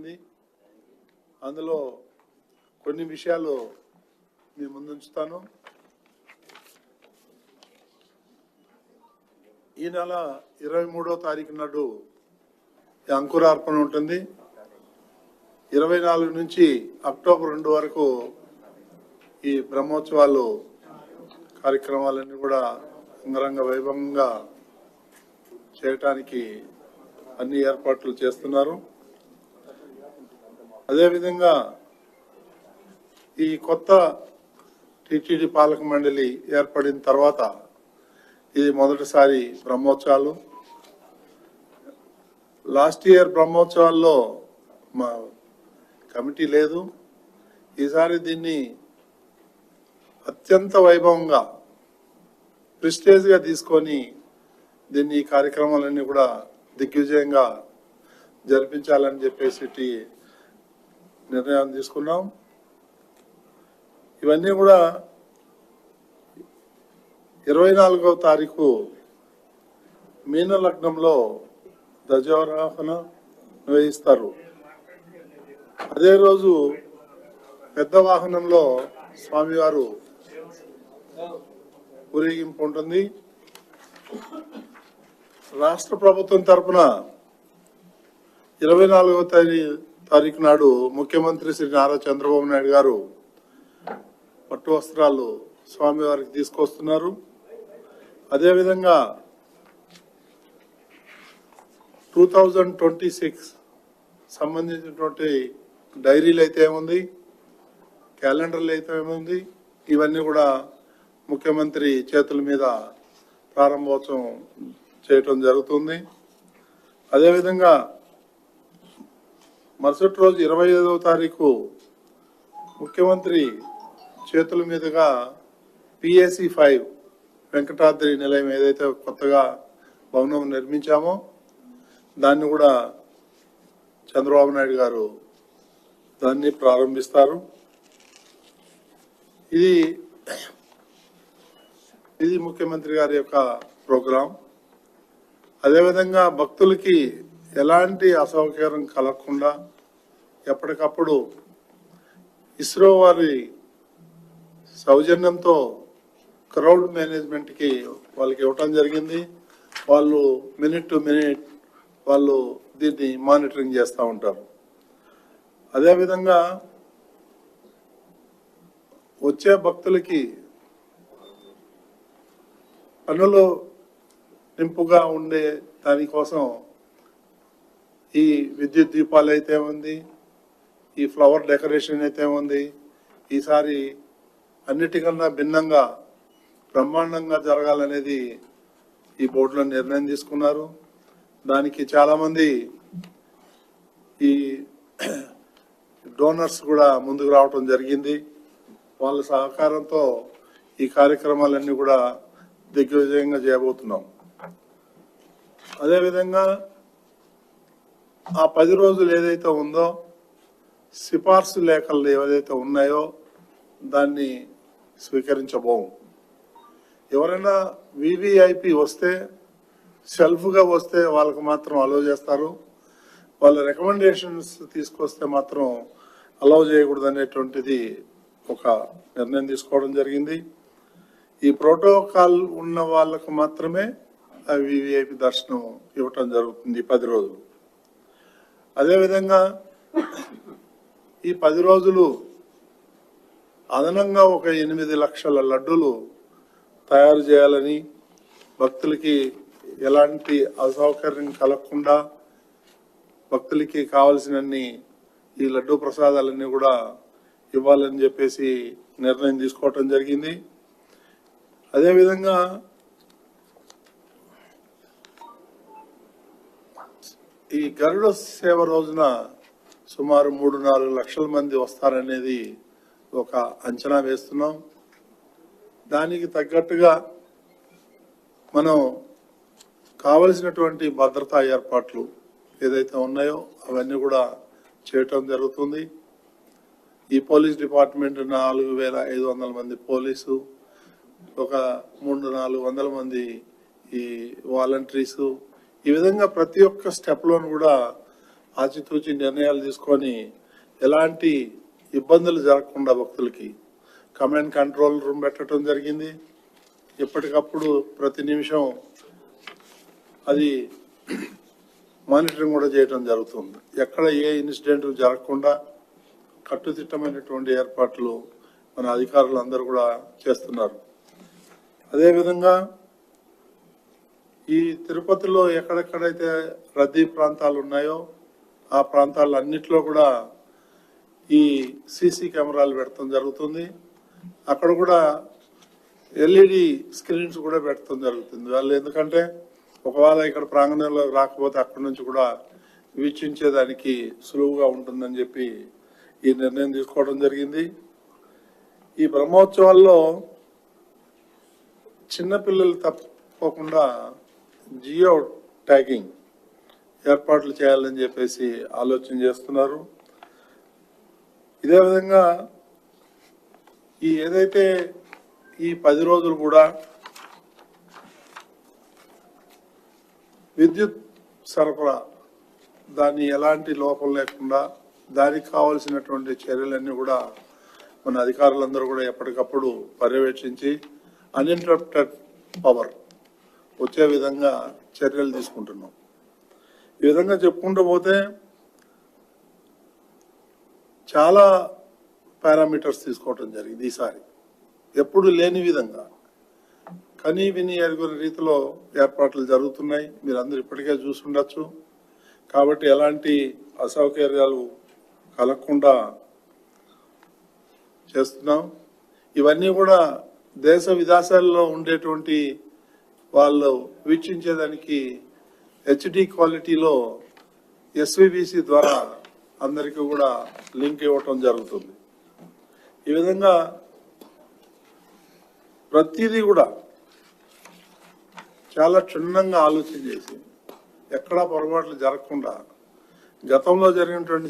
జరిగింది. అందులో కొన్ని విషయాలు మీ ముందు ఉంచుతాను ఈ నెల ఇరవై మూడో తారీఖు నాడు అంకురార్పణ ఉంటుంది. ఇరవై నాలుగు నుంచి అక్టోబర్ రెండు వరకు ఈ బ్రహ్మోత్సవాలు కార్యక్రమాలన్నీ కూడా అంగరంగ వైభవంగా చేయటానికి అన్ని ఏర్పాట్లు చేస్తున్నారు. అదేవిధంగా ఈ కొత్త టీటీడీ పాలక మండలి ఏర్పడిన తర్వాత ఇది మొదటిసారి బ్రహ్మోత్సవాలు. లాస్ట్ ఇయర్ బ్రహ్మోత్సవాల్లో మా కమిటీ లేదు. ఈసారి దీన్ని అత్యంత వైభవంగా ప్రిస్టేజ్గా తీసుకొని దీన్ని ఈ కార్యక్రమాలన్నీ కూడా దిగ్విజయంగా జరిపించాలని చెప్పేసి నిర్ణయాన్ని నిర్ణయం తీసుకున్నాం. ఇవన్నీ కూడా ఇరవై నాలుగవ తారీఖు మీన లగ్నంలో ధ్వజారోహణ నిర్వహిస్తారు. అదే రోజు పెద్ద వాహనంలో స్వామివారు ఊరేగింపు ఉంటుంది. రాష్ట్ర ప్రభుత్వం తరఫున ఇరవై నాలుగవ తారీఖు తారీఖు నాడు ముఖ్యమంత్రి శ్రీ నారా చంద్రబాబు నాయుడు గారు పట్టు వస్త్రాలు స్వామివారికి తీసుకొస్తున్నారు. అదేవిధంగా టూ థౌజండ్ ట్వంటీ సిక్స్ సంబంధించినటువంటి డైరీలు అయితే ఏముంది? క్యాలెండర్లు అయితే ఏముంది? ఇవన్నీ కూడా ముఖ్యమంత్రి చేతుల మీద ప్రారంభోత్సవం చేయటం జరుగుతుంది. అదేవిధంగా మరుసటి రోజు ఇరవై ఐదవ తారీఖు ముఖ్యమంత్రి చేతుల మీదుగా పిఎసి ఫైవ్ వెంకటాద్రి నిలయం ఏదైతే కొత్తగా భవనం నిర్మించామో దాన్ని కూడా చంద్రబాబు నాయుడు గారు దాన్ని ప్రారంభిస్తారు. ఇది ఇది ముఖ్యమంత్రి గారి యొక్క ప్రోగ్రాం. అదేవిధంగా భక్తులకి ఎలాంటి అసౌకర్యం కలగకుండా ఎప్పటికప్పుడు ఇస్రో వారి సౌజన్యంతో క్రౌడ్ మేనేజ్మెంట్కి వాళ్ళకి ఇవ్వటం జరిగింది. వాళ్ళు మినిట్ టు మినిట్ వాళ్ళు దీన్ని మానిటరింగ్ చేస్తూ ఉంటారు. అదేవిధంగా వచ్చే భక్తులకి పనులు నింపుగా ఉండే దానికోసం ఈ విద్యుత్ దీపాలు అయితే ఉంది ఈ ఫ్లవర్ డెకరేషన్ అయితే ఉంది. ఈసారి అన్నిటికన్నా భిన్నంగా బ్రహ్మాండంగా జరగాలనేది ఈ బోర్డులో నిర్ణయం తీసుకున్నారు. దానికి చాలామంది ఈ డోనర్స్ కూడా ముందుకు రావటం జరిగింది. వాళ్ళ సహకారంతో ఈ కార్యక్రమాలన్నీ కూడా దిగ్విజయంగా చేయబోతున్నాం. అదేవిధంగా ఆ పది రోజులు ఏదైతే ఉందో సిఫార్సు లేఖలు ఏవైతే ఉన్నాయో దాన్ని స్వీకరించబోము. ఎవరైనా వివిఐపి వస్తే సెల్ఫ్గా వస్తే వాళ్ళకి మాత్రం అలో చేస్తారు. వాళ్ళ రికమెండేషన్స్ తీసుకొస్తే మాత్రం అలౌ చేయకూడదు అనేటువంటిది ఒక నిర్ణయం తీసుకోవడం జరిగింది. ఈ ప్రోటోకాల్ ఉన్న వాళ్ళకు మాత్రమే ఆ వివిఐపి దర్శనం ఇవ్వటం జరుగుతుంది పది రోజులు. అదేవిధంగా ఈ పది రోజులు అదనంగా ఒక ఎనిమిది లక్షల లడ్డూలు తయారు చేయాలని భక్తులకి ఎలాంటి అసౌకర్యం కలగకుండా భక్తులకి కావలసినన్ని ఈ లడ్డు ప్రసాదాలన్నీ కూడా ఇవ్వాలని చెప్పేసి నిర్ణయం తీసుకోవటం జరిగింది. అదేవిధంగా ఈ గరుడ సేవ రోజున సుమారు మూడు నాలుగు లక్షల మంది వస్తారనేది ఒక అంచనా వేస్తున్నాం. దానికి తగ్గట్టుగా మనం కావలసినటువంటి భద్రతా ఏర్పాట్లు ఏదైతే ఉన్నాయో అవన్నీ కూడా చేయటం జరుగుతుంది. ఈ పోలీస్ డిపార్ట్మెంట్ నాలుగు వేల ఐదు వందల మంది పోలీసు ఒక మూడు నాలుగు వందల మంది ఈ వాలంటీర్సు ఈ విధంగా ప్రతి ఒక్క స్టెప్లోను కూడా ఆచితూచి నిర్ణయాలు తీసుకొని ఎలాంటి ఇబ్బందులు జరగకుండా భక్తులకి కమాండ్ కంట్రోల్ రూమ్ పెట్టడం జరిగింది. ఎప్పటికప్పుడు ప్రతి నిమిషం అది మానిటరింగ్ కూడా చేయడం జరుగుతుంది. ఎక్కడ ఏ ఇన్సిడెంట్ జరగకుండా కట్టుదిట్టమైనటువంటి ఏర్పాట్లు మన అధికారులు అందరూ కూడా చేస్తున్నారు. అదేవిధంగా ఈ తిరుపతిలో ఎక్కడెక్కడైతే రద్దీ ప్రాంతాలు ఉన్నాయో ఆ ప్రాంతాలన్నిట్లో కూడా ఈ సీసీ కెమెరాలు పెడతాం జరుగుతుంది. అక్కడ కూడా ఎల్ఈడి స్క్రీన్స్ కూడా పెట్టడం జరుగుతుంది. వాళ్ళు ఎందుకంటే ఒకవేళ ఇక్కడ ప్రాంగణంలో రాకపోతే అక్కడి నుంచి కూడా వీక్షించేదానికి సులువుగా ఉంటుందని చెప్పి ఈ నిర్ణయం తీసుకోవడం జరిగింది. ఈ బ్రహ్మోత్సవాల్లో చిన్నపిల్లలు తప్పకుండా జియో ట్యాగింగ్ ఏర్పాట్లు చేయాలని చెప్పేసి ఆలోచన చేస్తున్నారు. ఇదే విధంగా ఈ ఏదైతే ఈ పది రోజులు కూడా విద్యుత్ సరఫరా దాన్ని ఎలాంటి లోపం లేకుండా దానికి కావలసినటువంటి చర్యలన్నీ కూడా మన అధికారులందరూ కూడా ఎప్పటికప్పుడు పర్యవేక్షించి అన్ఇంటరప్టెడ్ పవర్ వచ్చే విధంగా చర్యలు తీసుకుంటున్నాం. ఈ విధంగా చెప్పుకుంటూ పోతే చాలా పారామీటర్స్ తీసుకోవటం జరిగింది ఈసారి. ఎప్పుడు లేని విధంగా. కనీ విని ఎరుగుని రీతిలో ఏర్పాట్లు జరుగుతున్నాయి. మీరు అందరు ఇప్పటికే చూసుండొచ్చు. కాబట్టి ఎలాంటి అసౌకర్యాలు కలగకుండా చేస్తున్నాం. ఇవన్నీ కూడా దేశ విదేశాల్లో ఉండేటువంటి వాళ్ళు వీక్షించేదానికి హెచ్డి క్వాలిటీలో ఎస్విబిసి ద్వారా అందరికీ కూడా లింక్ ఇవ్వటం జరుగుతుంది. ఈ విధంగా ప్రతిదీ కూడా చాలా క్షుణ్ణంగా ఆలోచన చేసి ఎక్కడా పొరపాట్లు జరగకుండా గతంలో జరిగినటువంటి